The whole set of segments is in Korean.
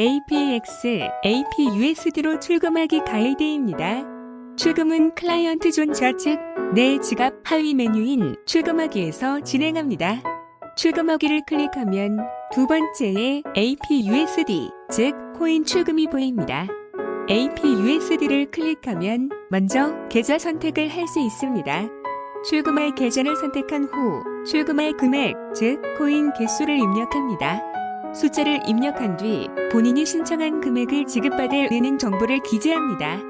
APX, APUSD로 출금하기 가이드입니다. 출금은 클라이언트 존 좌측 내 지갑 하위 메뉴인 출금하기에서 진행합니다. 출금하기를 클릭하면 두 번째에 APUSD, 즉 코인 출금이 보입니다. APUSD를 클릭하면 먼저 계좌 선택을 할 수 있습니다. 출금할 계좌를 선택한 후 출금할 금액, 즉 코인 개수를 입력합니다. 숫자를 입력한 뒤 본인이 신청한 금액을 지급받을 은행 정보를 기재합니다.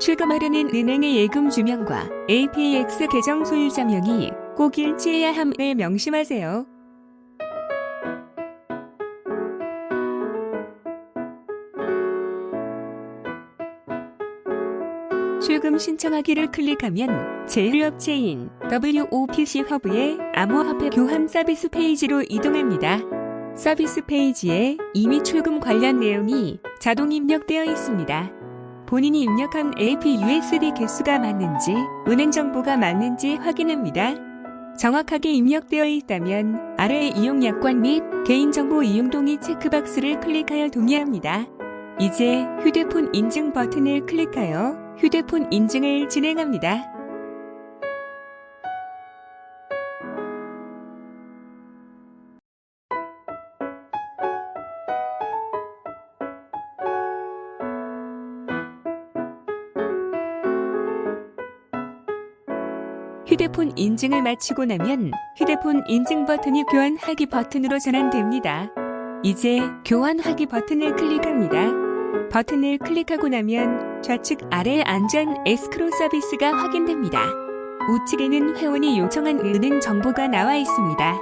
출금하려는 은행의 예금 주명과 APX 계정 소유자명이 꼭 일치해야 함을 명심하세요. 출금 신청하기를 클릭하면 제휴업체인 WOPC 허브의 암호화폐 교환 서비스 페이지로 이동합니다. 서비스 페이지에 이미 출금 관련 내용이 자동 입력되어 있습니다. 본인이 입력한 APUSD 개수가 맞는지, 은행 정보가 맞는지 확인합니다. 정확하게 입력되어 있다면 아래 이용 약관 및 개인정보 이용 동의 체크박스를 클릭하여 동의합니다. 이제 휴대폰 인증 버튼을 클릭하여 휴대폰 인증을 진행합니다. 휴대폰 인증을 마치고 나면 휴대폰 인증 버튼이 교환하기 버튼으로 전환됩니다. 이제 교환하기 버튼을 클릭합니다. 버튼을 클릭하고 나면 좌측 아래 안전 에스크로 서비스가 확인됩니다. 우측에는 회원이 요청한 은행 정보가 나와 있습니다.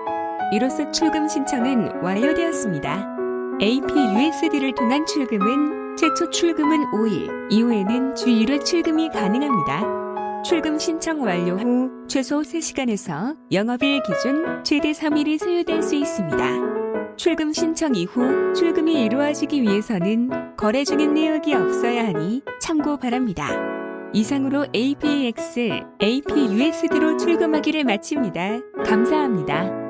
이로써 출금 신청은 완료되었습니다. APUSD를 통한 출금은 최초 출금은 5일, 이후에는 주 1회 출금이 가능합니다. 출금 신청 완료 후 최소 3시간에서 영업일 기준 최대 3일이 소요될 수 있습니다. 출금 신청 이후 출금이 이루어지기 위해서는 거래 중인 내역이 없어야 하니 참고 바랍니다. 이상으로 APX, APUSD로 출금하기를 마칩니다. 감사합니다.